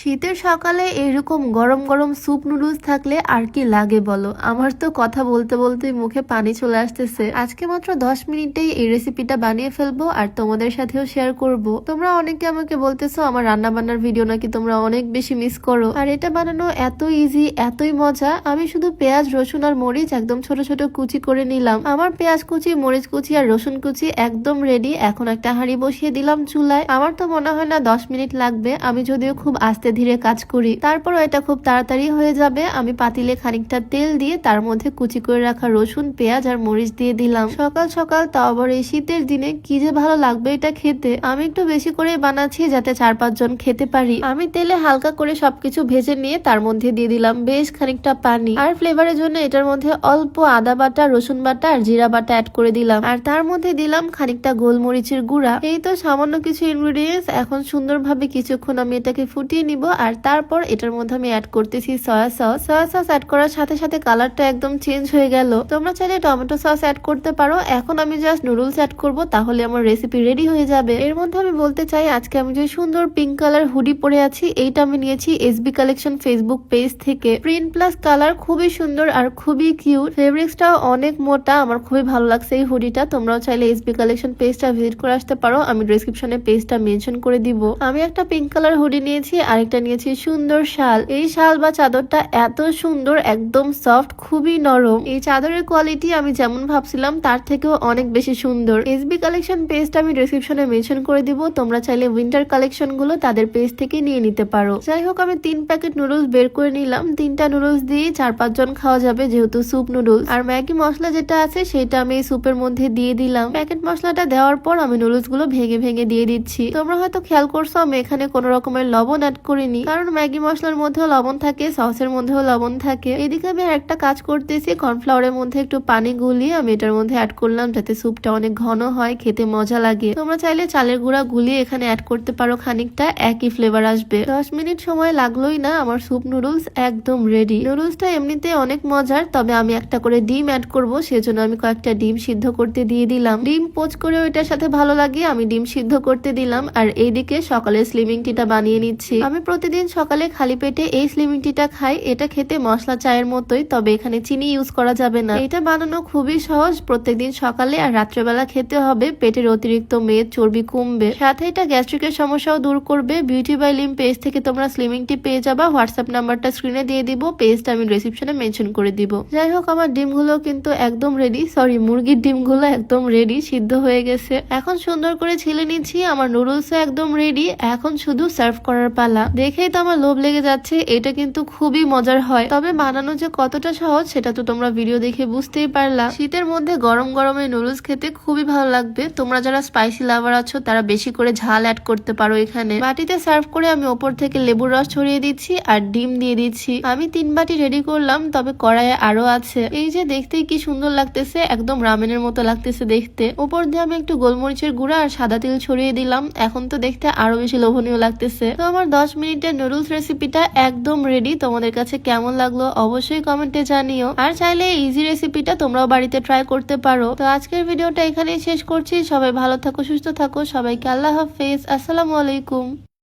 শীতের সকালে এরকম গরম গরম স্যুপ নুডলস থাকলে আর কি লাগে বলো? আমার তো কথা বলতে বলতে মুখে পানি চলে আসতেছে। আজকে মাত্র দশ মিনিটেই এই রেসিপিটা বানিয়ে ফেলব আর তোমাদের সাথেও শেয়ার করব। তোমরা অনেকে আমাকে বলতেছো আমার রান্না বান্নার ভিডিও নাকি তোমরা অনেক বেশি মিস করো। আর এটা বানানো এত ইজি এতই মজা। আমি শুধু পেঁয়াজ, রসুন আর মরিচ একদম ছোট ছোট কুচি করে নিলাম। আমার পেঁয়াজ কুচি, মরিচ কুচি আর রসুন কুচি একদম রেডি এখন একটা হাঁড়ি বসিয়ে দিলাম চুলায়। আমার তো মনে হয় না দশ মিনিট লাগবে। আমি যদিও খুব আস্তে ধীরে কাজ করি। তারপরও এটা খুব তাড়াতাড়ি হয়ে যাবে। আমি পাতিলে খানিকটা তেল দিয়ে তার মধ্যে কুচি করে রাখা রসুন, পেঁয়াজ আর মরিচ দিয়ে দিলাম। সকাল সকাল তাও আবার এই শীতের দিনে কি যে ভালো লাগবে এটা খেতে। আমি একটু বেশি করে বানাচ্ছি যাতে চার পাঁচজন খেতে পারি। আমি তেলে হালকা করে সবকিছু ভেজে নিয়ে তার মধ্যে দিয়ে দিলাম বেশ খানিকটা পানি। আর ফ্লেভারের জন্য এটার মধ্যে অল্প আদা বাটা, রসুন বাটা আর জিরা বাটা অ্যাড করে দিলাম। আর তার মধ্যে দিলাম খানিকটা গোলমরিচের গুঁড়া। এই তো সামান্য কিছু ইনগ্রিডিয়েন্টস এখন সুন্দরভাবে কিছুক্ষণ আমি এটাকে ফুটিয়ে নিব। আর তারপর এটার মধ্যে আমি অ্যাড করতেছি soya sauce soya sauce add করার সাথে সাথে কালারটা একদম চেঞ্জ হয়ে গেল। তোমরা চাইলে টমেটো সস অ্যাড করতে পারো। এখন আমি জাস্ট নুডলস অ্যাড করব, তাহলে আমার রেসিপি রেডি হয়ে যাবে। এর মধ্যে আমি বলতে চাই, আজকে আমি যে সুন্দর পিঙ্ক কালার হুডি পরে আছি, এইটা আমি নিয়েছি এসবি কালেকশন ফেসবুক পেজ থেকে। প্রিন্ট প্লাস কালার খুবই সুন্দর আর খুবই কিউট ফেব্রিক্সটাও অনেক মোটা, আমার খুবই ভালো লাগছে এই হুডিটা তোমরাও চাইলে এসবি কালেকশন পেজটা ভিজিট করে আসতে পারো। আমি ডিসক্রিপশনে পেজটা মেনশন করে দিব। আমি একটা পিঙ্ক কালার হুডি নিয়েছি আরেকটা নিয়েছি, সুন্দর শাল। এই শাল বা চাদরটা এত সুন্দর, একদম সফট খুবই নরম। এই চাদরের কোয়ালিটি আমি যেমন ভাবছিলাম, তার থেকেও অনেক বেশি সুন্দর। এসবি কালেকশন পেজটা আমি ডিসক্রিপশনে মেনশন করে দিব, তোমরা চাইলে উইন্টার কালেকশনগুলো তাদের পেজ থেকে নিয়ে নিতে পারো। যাই হোক, আমি তিন প্যাকেট নুডলস বের করে নিলাম। তিনটা নুডলস দিয়ে চার পাঁচজন খাওয়া যাবে, যেহেতু স্যুপ নুডলস আর ম্যাগি মশলা যেটা আছে, সেটা আমি স্যুপের মধ্যে দিয়ে দিলাম। প্যাকেট মশলাটা দেওয়ার পর আমি নুডলসগুলো ভেঙে ভেঙে দিয়ে দিচ্ছি। তোমরা হয়তো খেয়াল করছ, আমি এখানে কোনো রকমের লবণ অ্যাড করিনি। কারণ ম্যাগি মশলার মধ্যেও লবণ থাকে, সসের মধ্যেও লবণ থাকে। এদিকে আমি একটা কাজ করতেছি, কর্নফ্লাওয়ারের মধ্যে একটু পানি গুলিয়ে আমি এটার মধ্যে অ্যাড করলাম যাতে স্যুপটা অনেক ঘন হয়, খেতে মজা লাগে। তোমরা চাইলে চালের গুঁড়া গুলিয়ে এখানে অ্যাড করতে পারো, খানিকটা একই ফ্লেভার আসবে। দশ মিনিট সময় লাগলোই না, আমার স্যুপ নুডলস একদম রেডি নুডলসটা এমনিতে অনেক মজার, তবে আমি একটা করে ডিম অ্যাড করব, সেজন্য আমি কয়েকটা ডিম সিদ্ধ করতে দিয়ে দিলাম। ডিম পোচ করে ওইটার সাথে ভালো লাগে, আমি ডিম সিদ্ধ করতে দিলাম, আর এইদিকে সকালে স্লিমিং টিটা বানিয়ে নিচ্ছি। আমি প্রতিদিন সকালে খালি পেটে এই স্লিমিং টিটা খাই। এটা খেতে মশলা চায়ের মতোই, তবে এখানে চিনি ইউজ করা যাবে না। এটা বানানো খুবই সহজ। প্রত্যেকদিন সকালে আর রাত্রেবেলা খেতে হবে। পেটের অতিরিক্ত মেদ, চর্বি কমবে। সাথে এটা গ্যাস্ট্রিকের সমস্যাও দূর করবে। বিউটি বাই লিম পেজ থেকে তোমরা স্লিমিং টি পেয়ে যাবা। হোয়াটসঅ্যাপ নাম্বারটা স্ক্রিনে দিয়ে দিব। পেজটা আমি রিসিপশনে মেনশন করে দিব। যাই হোক, আমার ডিমগুলো কিন্তু একদম রেডি সরি মুরগির ডিমগুলো একদম রেডি সিদ্ধ হয়ে গেছে। এখন সুন্দর করে ছিলে নিচ্ছি। আমার নুডলসও একদম রেডি এখন শুধু সার্ভ করার পালা। দেখেই তো আমার লোভ লেগে যাচ্ছে, এটা কিন্তু খুবই মজার হয়। তবে বানানো যে কতটা সহজ, সেটা তো তোমরা ভিডিও দেখে বুঝতেই পারলা। শীতের মধ্যে গরম গরমে নুডলস খেতে খুবই ভালো লাগবে। তোমরা যারা স্পাইসি লাভার আছো, তারা বেশি করে ঝাল অ্যাড করতে পারো এখানে। বাটিতে সার্ভ করে আমি ওপর থেকে লেবুর রস ছড়িয়ে দিচ্ছি আর ডিম দিয়ে দিচ্ছি। আমি তিন বাটি রেডি করলাম, তবে কড়াইয়ে আরও আছে। এই যে দেখতেই কি সুন্দর লাগতেছে, একদম রামেনের মতো লাগতেছে দেখতে। উপর দিয়ে আমি একটু গোলমরিচের গুঁড়া আর সাদা তেল ছড়িয়ে দিলাম। এখন তো দেখতে আরও বেশি লোভনীয় লাগতেছে। তো আমার দশ মিনিটের নুডলস রেসিপিটা একদম রেডি তোমাদের কাছে কেমন লাগল অবশ্যই কমেন্টে জানিও। আর চাইলে ইজি রেসিপিটা তোমরাও বাড়িতে ট্রাই করতে পারো। তো আজকের ভিডিওটা এখানেই শেষ করছি। সবাই ভালো থাকো, সুস্থ থাকো। সবাইকে আল্লাহ হাফেজ। আসসালামু আলাইকুম।